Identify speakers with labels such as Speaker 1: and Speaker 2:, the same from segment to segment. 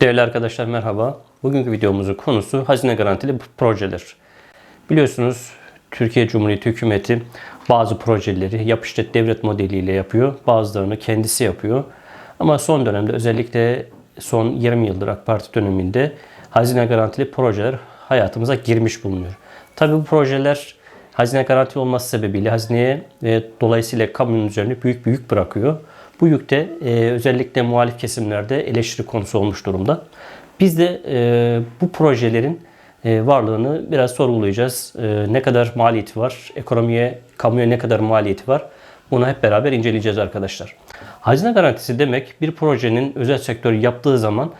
Speaker 1: Değerli arkadaşlar merhaba. Bugünkü videomuzun konusu hazine garantili projeler. Biliyorsunuz Türkiye Cumhuriyeti hükümeti bazı projeleri yap işlet devlet modeliyle yapıyor. Bazılarını kendisi yapıyor. Ama son dönemde özellikle son 20 yıldır AK Parti döneminde hazine garantili projeler hayatımıza girmiş bulunuyor. Tabi bu projeler hazine garanti olması sebebiyle hazineye ve dolayısıyla kamunun üzerine büyük bir yük bırakıyor. Bu yük de e, özellikle muhalif kesimlerde eleştiri konusu olmuş durumda. Biz de e, bu projelerin e, varlığını biraz sorgulayacağız. E, ne kadar maliyeti var, ekonomiye, kamuya ne kadar maliyeti var bunu hep beraber inceleyeceğiz arkadaşlar. Hazine garantisi demek bir projenin özel sektör yaptığı zaman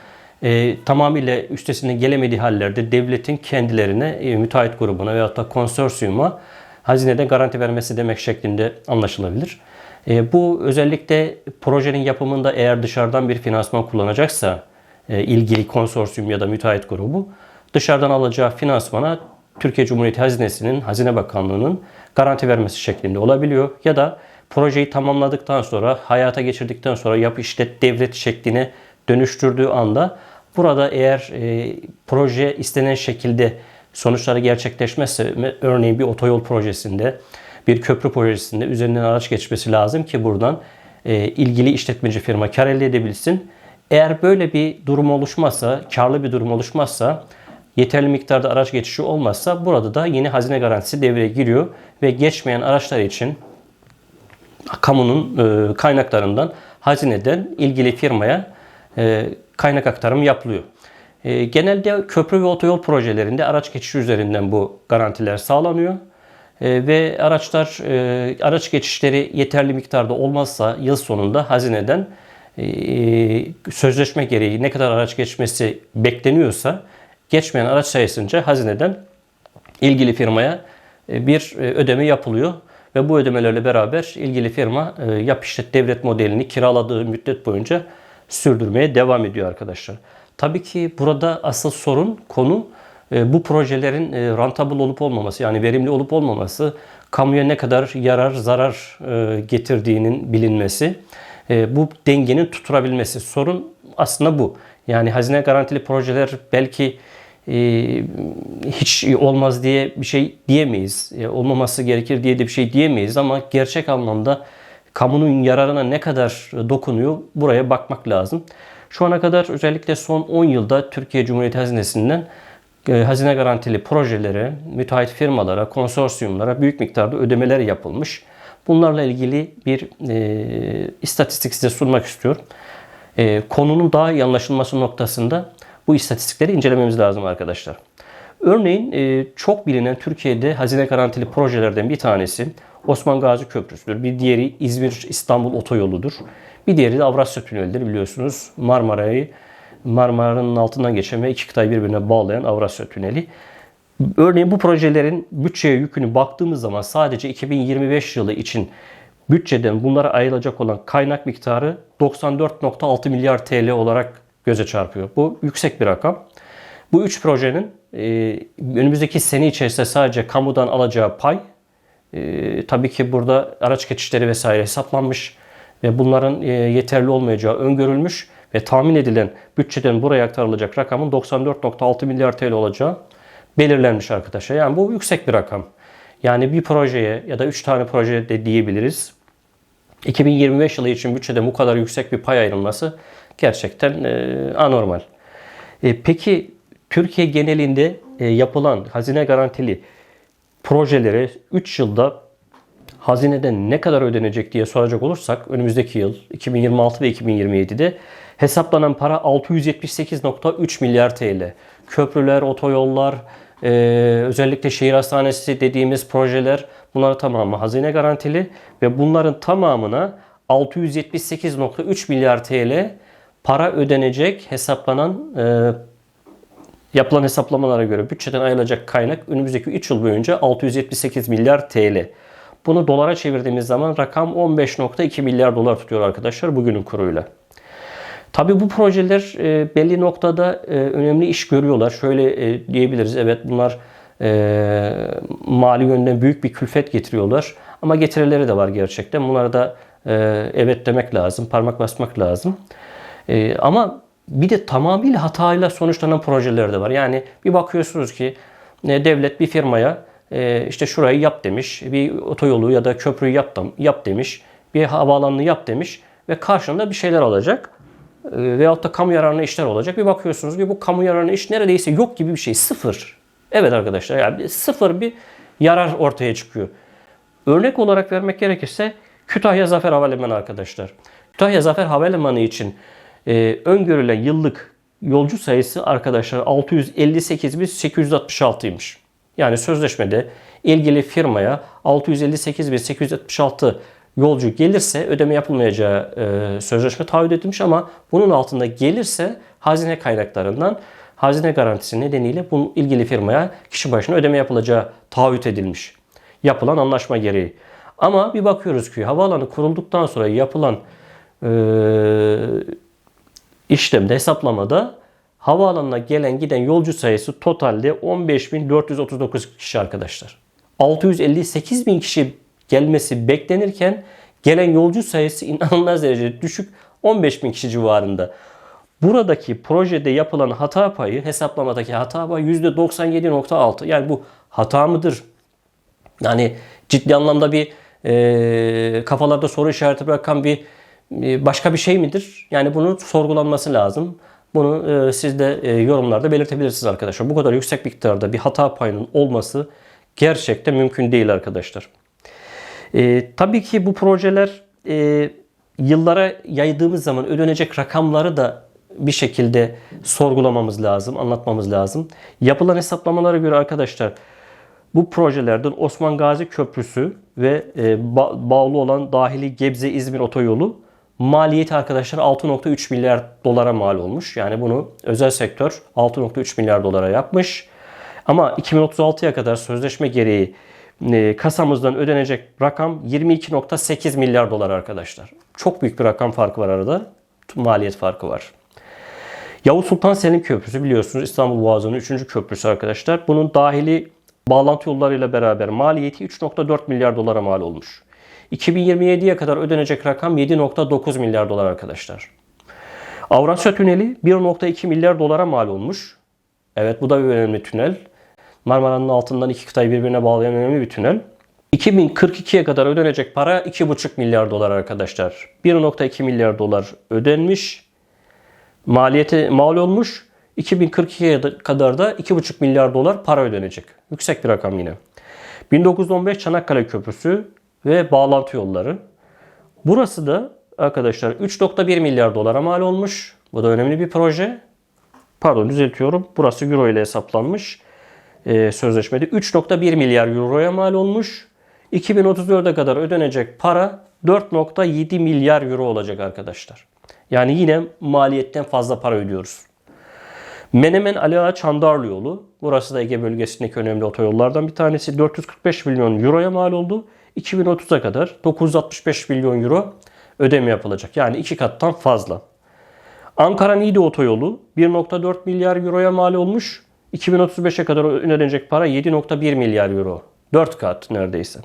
Speaker 1: e, tamamıyla üstesinden gelemediği hallerde devletin kendilerine, e, müteahhit grubuna veyahut da konsorsiyuma hazineden garanti vermesi demek şeklinde anlaşılabilir. E, bu özellikle projenin yapımında eğer dışarıdan bir finansman kullanacaksa e, ilgili konsorsiyum ya da müteahhit grubu dışarıdan alacağı finansmana Türkiye Cumhuriyeti Hazinesi'nin, Hazine Bakanlığı'nın garanti vermesi şeklinde olabiliyor. Ya da projeyi tamamladıktan sonra, hayata geçirdikten sonra yap işlet devlet şekline dönüştürdüğü anda burada eğer e, proje istenen şekilde sonuçları gerçekleşmezse örneğin bir otoyol projesinde bir köprü projesinde üzerinden araç geçmesi lazım ki buradan e, ilgili işletmeci firma kar elde edebilsin. Eğer böyle bir durum oluşmazsa, karlı bir durum oluşmazsa, yeterli miktarda araç geçişi olmazsa burada da yeni hazine garantisi devreye giriyor ve geçmeyen araçlar için kamunun e, kaynaklarından hazineden ilgili firmaya e, kaynak aktarımı yapılıyor. E, genelde köprü ve otoyol projelerinde araç geçişi üzerinden bu garantiler sağlanıyor. E, ve araçlar e, araç geçişleri yeterli miktarda olmazsa yıl sonunda hazineden e, sözleşme gereği ne kadar araç geçmesi bekleniyorsa geçmeyen araç sayısınca hazineden ilgili firmaya bir ödeme yapılıyor ve bu ödemelerle beraber ilgili firma yap işlet devlet modelini kiraladığı müddet boyunca sürdürmeye devam ediyor arkadaşlar. Tabii ki burada asıl sorun konu bu projelerin e, rentable olup olmaması yani verimli olup olmaması, kamuya ne kadar yarar zarar e, getirdiğinin bilinmesi, bu dengenin tuturabilmesi. Sorun aslında bu. Yani hazine garantili projeler belki hiç olmaz diye bir şey diyemeyiz. Olmaması gerekir diye de bir şey diyemeyiz ama gerçek anlamda kamunun yararına ne kadar dokunuyor buraya bakmak lazım. Şu ana kadar özellikle son 10 yılda Türkiye Cumhuriyeti Hazinesi'nden e, hazine garantili projelere, müteahhit firmalara, konsorsiyumlara büyük miktarda ödemeler yapılmış. Bunlarla ilgili bir e, istatistik size sunmak istiyorum. E, konunun daha iyi anlaşılması noktasında bu istatistikleri incelememiz lazım arkadaşlar. Örneğin e, çok bilinen Türkiye'de hazine garantili projelerden bir tanesi Osman Gazi Köprüsü'dür. Bir diğeri İzmir-İstanbul otoyoludur. Bir diğeri de Avrasya Tüneli'dir biliyorsunuz. Marmara'yı Marmara'nın altından geçen ve iki kıtayı birbirine bağlayan Avrasya Tüneli. Örneğin bu projelerin bütçeye yükünü baktığımız zaman sadece 2025 yılı için bütçeden bunlara ayrılacak olan kaynak miktarı 94.6 milyar TL olarak göze çarpıyor. Bu yüksek bir rakam. Bu üç projenin e, önümüzdeki sene içerisinde sadece kamudan alacağı pay e, tabii ki burada araç geçişleri vesaire hesaplanmış ve bunların e, yeterli olmayacağı öngörülmüş ve tahmin edilen bütçeden buraya aktarılacak rakamın 94.6 milyar TL olacağı belirlenmiş arkadaşlar. Yani bu yüksek bir rakam. Yani bir projeye ya da 3 tane proje de diyebiliriz. 2025 yılı için bütçede bu kadar yüksek bir pay ayrılması gerçekten e, anormal. E, peki Türkiye genelinde e, yapılan hazine garantili projeleri 3 yılda hazineden ne kadar ödenecek diye soracak olursak önümüzdeki yıl 2026 ve 2027'de hesaplanan para 678.3 milyar TL. Köprüler, otoyollar, e, özellikle şehir hastanesi dediğimiz projeler bunlar tamamı hazine garantili ve bunların tamamına 678.3 milyar TL para ödenecek hesaplanan e, yapılan hesaplamalara göre bütçeden ayrılacak kaynak önümüzdeki 3 yıl boyunca 678 milyar TL. Bunu dolara çevirdiğimiz zaman rakam 15.2 milyar dolar tutuyor arkadaşlar bugünün kuruyla. Tabi bu projeler e, belli noktada e, önemli iş görüyorlar. Şöyle e, diyebiliriz evet bunlar e, mali yönden büyük bir külfet getiriyorlar. Ama getirileri de var gerçekten. Bunlara da e, evet demek lazım, parmak basmak lazım. E, ama Bir de tamamıyla hatayla sonuçlanan projeler de var. Yani bir bakıyorsunuz ki e, devlet bir firmaya e, işte şurayı yap demiş, bir otoyolu ya da köprüyü yap, yap demiş, bir havaalanını yap demiş ve karşında bir şeyler alacak. E, Veyahut da kamu yararına işler olacak. Bir bakıyorsunuz ki bu kamu yararına iş neredeyse yok gibi bir şey. Sıfır. Evet arkadaşlar yani sıfır bir yarar ortaya çıkıyor. Örnek olarak vermek gerekirse Kütahya Zafer Havalimanı arkadaşlar. Kütahya Zafer Havalimanı için e, öngörülen yıllık yolcu sayısı arkadaşlar 658.866'ymış. Yani sözleşmede ilgili firmaya 658.866 yolcu gelirse ödeme yapılmayacağı e, sözleşme taahhüt edilmiş ama bunun altında gelirse hazine kaynaklarından hazine garantisi nedeniyle bu ilgili firmaya kişi başına ödeme yapılacağı taahhüt edilmiş. Yapılan anlaşma gereği. Ama bir bakıyoruz ki havaalanı kurulduktan sonra yapılan e, işlemde hesaplamada havaalanına gelen giden yolcu sayısı totalde 15.439 kişi arkadaşlar. 658 bin kişi gelmesi beklenirken gelen yolcu sayısı inanılmaz derecede düşük 15 bin kişi civarında. Buradaki projede yapılan hata payı hesaplamadaki hata payı %97.6. Yani bu hata mıdır? Yani ciddi anlamda bir e, kafalarda soru işareti bırakan bir e, başka bir şey midir? Yani bunun sorgulanması lazım. Bunu e, siz de e, yorumlarda belirtebilirsiniz arkadaşlar. Bu kadar yüksek miktarda bir hata payının olması gerçekten mümkün değil arkadaşlar. E, tabii ki bu projeler e, yıllara yaydığımız zaman ödenecek rakamları da bir şekilde sorgulamamız lazım, anlatmamız lazım. Yapılan hesaplamalara göre arkadaşlar bu projelerden Osman Gazi Köprüsü ve e, ba- bağlı olan dahili Gebze İzmir otoyolu maliyeti arkadaşlar 6.3 milyar dolara mal olmuş. Yani bunu özel sektör 6.3 milyar dolara yapmış. Ama 2036'ya kadar sözleşme gereği e, kasamızdan ödenecek rakam 22.8 milyar dolar arkadaşlar. Çok büyük bir rakam farkı var arada. Maliyet farkı var. Yavuz Sultan Selim Köprüsü biliyorsunuz İstanbul Boğazı'nın 3. köprüsü arkadaşlar. Bunun dahili bağlantı yollarıyla beraber maliyeti 3.4 milyar dolara mal olmuş. 2027'ye kadar ödenecek rakam 7.9 milyar dolar arkadaşlar. Avrasya Tüneli 1.2 milyar dolara mal olmuş. Evet bu da bir önemli tünel. Marmara'nın altından iki kıtayı birbirine bağlayan önemli bir tünel. 2042'ye kadar ödenecek para 2,5 milyar dolar arkadaşlar. 1.2 milyar dolar ödenmiş. Maliyeti mal olmuş. 2042'ye kadar da 2,5 milyar dolar para ödenecek. Yüksek bir rakam yine. 1915 Çanakkale Köprüsü ve bağlantı yolları. Burası da arkadaşlar 3.1 milyar dolara mal olmuş. Bu da önemli bir proje. Pardon düzeltiyorum. Burası euro ile hesaplanmış. Ee, sözleşmede 3.1 milyar euroya mal olmuş. 2034'e kadar ödenecek para 4.7 milyar euro olacak arkadaşlar. Yani yine maliyetten fazla para ödüyoruz. Menemen Ali Ağa Çandarlı yolu. Burası da Ege bölgesindeki önemli otoyollardan bir tanesi. 445 milyon euroya mal oldu. 2030'a kadar 965 milyon euro ödeme yapılacak. Yani iki kattan fazla. Ankara-Niğde otoyolu 1.4 milyar euroya mal olmuş. 2035'e kadar ödenecek para 7.1 milyar euro. 4 kat neredeyse.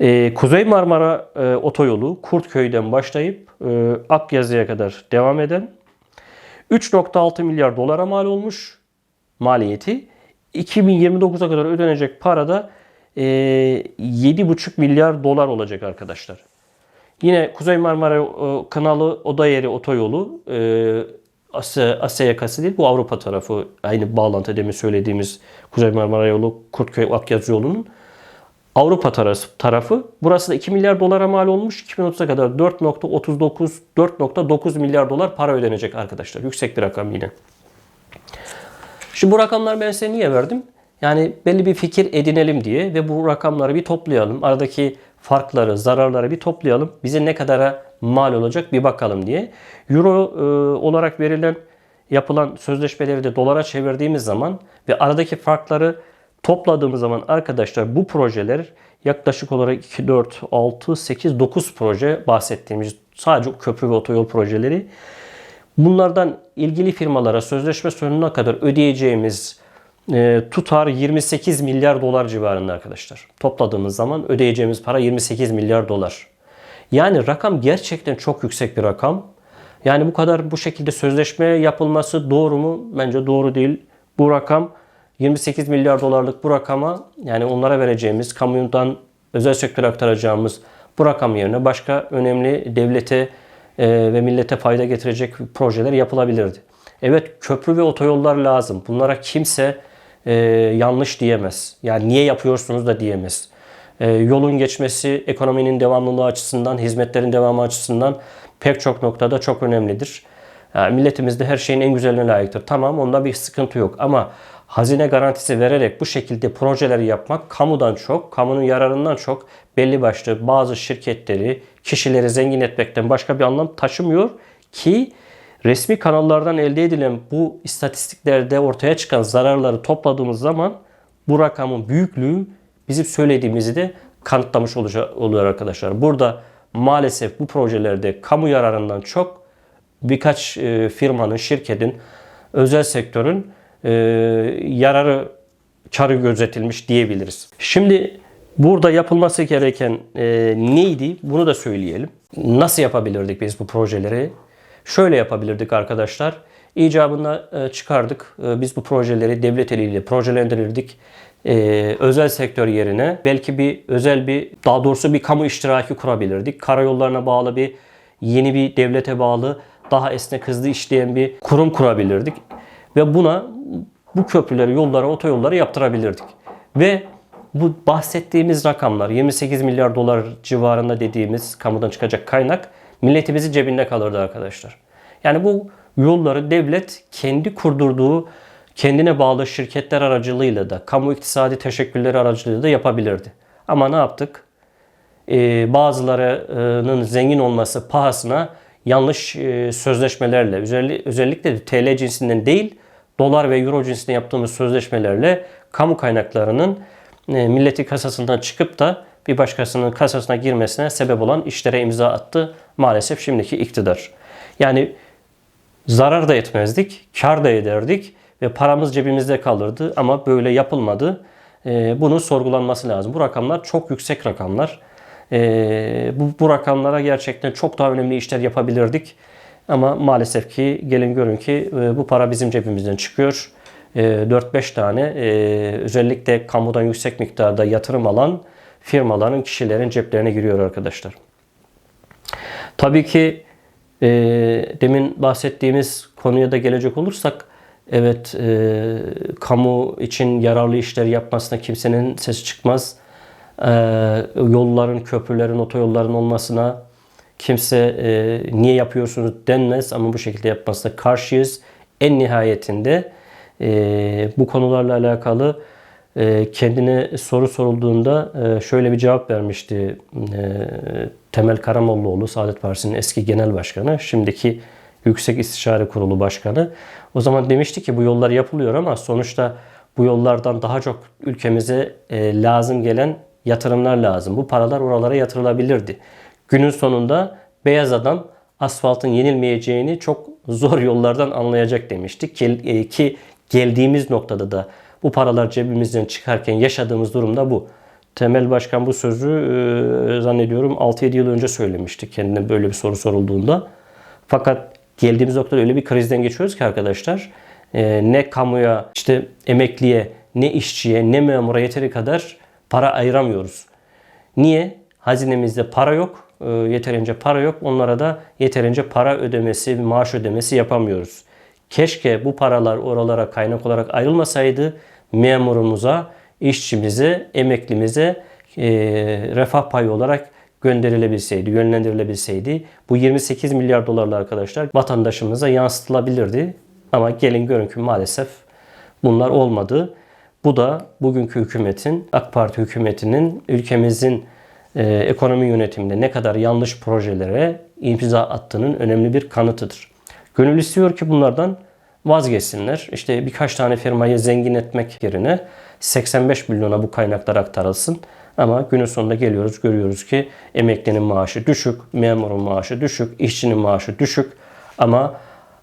Speaker 1: Ee, Kuzey Marmara e, otoyolu Kurtköy'den başlayıp e, Akyazı'ya kadar devam eden 3.6 milyar dolara mal olmuş maliyeti. 2029'a kadar ödenecek para da e, 7,5 milyar dolar olacak arkadaşlar. Yine Kuzey Marmara e, Kanalı Odayeri otoyolu e, Asya, Asya yakası değil bu Avrupa tarafı. Aynı bağlantı demin söylediğimiz Kuzey Marmara yolu Kurtköy Akyazı yolunun Avrupa tarafı, tarafı. Burası da 2 milyar dolara mal olmuş. 2030'a kadar 4.39 4.9 milyar dolar para ödenecek arkadaşlar. Yüksek bir rakam yine. Şimdi bu rakamları ben size niye verdim? Yani belli bir fikir edinelim diye ve bu rakamları bir toplayalım. Aradaki farkları, zararları bir toplayalım. Bize ne kadara mal olacak bir bakalım diye. Euro e, olarak verilen yapılan sözleşmeleri de dolara çevirdiğimiz zaman ve aradaki farkları topladığımız zaman arkadaşlar bu projeler yaklaşık olarak 2, 4, 6, 8, 9 proje bahsettiğimiz sadece köprü ve otoyol projeleri. Bunlardan ilgili firmalara sözleşme sonuna kadar ödeyeceğimiz e, tutar 28 milyar dolar civarında arkadaşlar. Topladığımız zaman ödeyeceğimiz para 28 milyar dolar. Yani rakam gerçekten çok yüksek bir rakam. Yani bu kadar bu şekilde sözleşme yapılması doğru mu? Bence doğru değil. Bu rakam 28 milyar dolarlık bu rakama yani onlara vereceğimiz kamundan özel sektöre aktaracağımız bu rakam yerine başka önemli devlete e, ve millete fayda getirecek projeler yapılabilirdi. Evet köprü ve otoyollar lazım. Bunlara kimse e, yanlış diyemez. Yani niye yapıyorsunuz da diyemez. E, yolun geçmesi ekonominin devamlılığı açısından, hizmetlerin devamı açısından pek çok noktada çok önemlidir. Yani milletimiz de her şeyin en güzeline layıktır. Tamam onda bir sıkıntı yok ama hazine garantisi vererek bu şekilde projeleri yapmak kamudan çok, kamunun yararından çok belli başlı bazı şirketleri, kişileri zengin etmekten başka bir anlam taşımıyor ki resmi kanallardan elde edilen bu istatistiklerde ortaya çıkan zararları topladığımız zaman bu rakamın büyüklüğü bizim söylediğimizi de kanıtlamış oluyor arkadaşlar. Burada maalesef bu projelerde kamu yararından çok birkaç e, firmanın, şirketin, özel sektörün e, yararı, karı gözetilmiş diyebiliriz. Şimdi burada yapılması gereken e, neydi? Bunu da söyleyelim. Nasıl yapabilirdik biz bu projeleri? Şöyle yapabilirdik arkadaşlar. İcabında çıkardık. Biz bu projeleri devlet eliyle projelendirirdik. Ee, özel sektör yerine belki bir özel bir daha doğrusu bir kamu iştiraki kurabilirdik. Karayollarına bağlı bir yeni bir devlete bağlı daha esnek hızlı işleyen bir kurum kurabilirdik. Ve buna bu köprüleri, yolları, otoyolları yaptırabilirdik. Ve bu bahsettiğimiz rakamlar 28 milyar dolar civarında dediğimiz kamudan çıkacak kaynak milletimizin cebinde kalırdı arkadaşlar. Yani bu yolları devlet kendi kurdurduğu kendine bağlı şirketler aracılığıyla da kamu iktisadi teşekkülleri aracılığıyla da yapabilirdi. Ama ne yaptık? Ee, bazılarının zengin olması pahasına yanlış e, sözleşmelerle özellikle TL cinsinden değil dolar ve euro cinsinde yaptığımız sözleşmelerle kamu kaynaklarının e, milleti kasasından çıkıp da bir başkasının kasasına girmesine sebep olan işlere imza attı maalesef şimdiki iktidar. Yani zarar da etmezdik, kar da ederdik ve paramız cebimizde kalırdı ama böyle yapılmadı. E, bunun sorgulanması lazım. Bu rakamlar çok yüksek rakamlar. E, bu, bu rakamlara gerçekten çok daha önemli işler yapabilirdik. Ama maalesef ki gelin görün ki e, bu para bizim cebimizden çıkıyor. 4-5 tane özellikle kamudan yüksek miktarda yatırım alan firmaların, kişilerin ceplerine giriyor arkadaşlar. Tabii ki demin bahsettiğimiz konuya da gelecek olursak Evet, e, kamu için yararlı işler yapmasına kimsenin sesi çıkmaz. E, yolların, köprülerin, otoyolların olmasına kimse e, niye yapıyorsunuz denmez ama bu şekilde yapmasına karşıyız. En nihayetinde e, bu konularla alakalı e, kendine soru sorulduğunda e, şöyle bir cevap vermişti e, Temel Karamollaoğlu, Saadet Partisi'nin eski genel başkanı, şimdiki Yüksek İstişare Kurulu Başkanı. O zaman demişti ki bu yollar yapılıyor ama sonuçta bu yollardan daha çok ülkemize e, lazım gelen yatırımlar lazım. Bu paralar oralara yatırılabilirdi. Günün sonunda beyaz adam asfaltın yenilmeyeceğini çok zor yollardan anlayacak demiştik ki, e, ki geldiğimiz noktada da bu paralar cebimizden çıkarken yaşadığımız durumda bu. Temel Başkan bu sözü e, zannediyorum 6-7 yıl önce söylemişti kendine böyle bir soru sorulduğunda. Fakat geldiğimiz noktada öyle bir krizden geçiyoruz ki arkadaşlar e, ne kamuya, işte emekliye, ne işçiye, ne memura yeteri kadar para ayıramıyoruz. Niye? Hazinemizde para yok, e, yeterince para yok. Onlara da yeterince para ödemesi, maaş ödemesi yapamıyoruz. Keşke bu paralar oralara kaynak olarak ayrılmasaydı memurumuza, işçimize, emeklimize e, refah payı olarak gönderilebilseydi, yönlendirilebilseydi bu 28 milyar dolarla arkadaşlar vatandaşımıza yansıtılabilirdi. Ama gelin görün ki maalesef bunlar olmadı. Bu da bugünkü hükümetin, AK Parti hükümetinin ülkemizin e, ekonomi yönetiminde ne kadar yanlış projelere imza attığının önemli bir kanıtıdır. Gönül istiyor ki bunlardan vazgeçsinler. İşte birkaç tane firmayı zengin etmek yerine 85 milyona bu kaynaklar aktarılsın. Ama günün sonunda geliyoruz görüyoruz ki emeklinin maaşı düşük, memurun maaşı düşük, işçinin maaşı düşük. Ama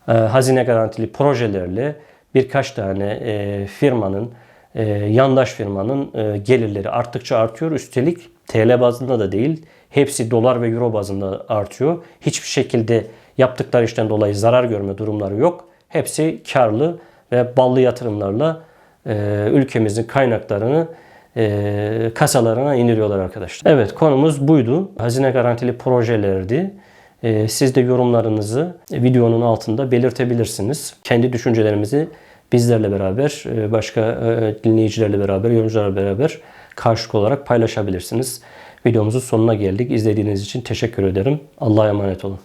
Speaker 1: e, hazine garantili projelerle birkaç tane e, firmanın, e, yandaş firmanın e, gelirleri arttıkça artıyor. Üstelik TL bazında da değil, hepsi dolar ve euro bazında artıyor. Hiçbir şekilde yaptıkları işten dolayı zarar görme durumları yok. Hepsi karlı ve ballı yatırımlarla e, ülkemizin kaynaklarını e, kasalarına indiriyorlar arkadaşlar. Evet konumuz buydu. Hazine garantili projelerdi. E, siz de yorumlarınızı videonun altında belirtebilirsiniz. Kendi düşüncelerimizi bizlerle beraber, başka dinleyicilerle beraber, yorumcularla beraber karşılık olarak paylaşabilirsiniz. Videomuzun sonuna geldik. İzlediğiniz için teşekkür ederim. Allah'a emanet olun.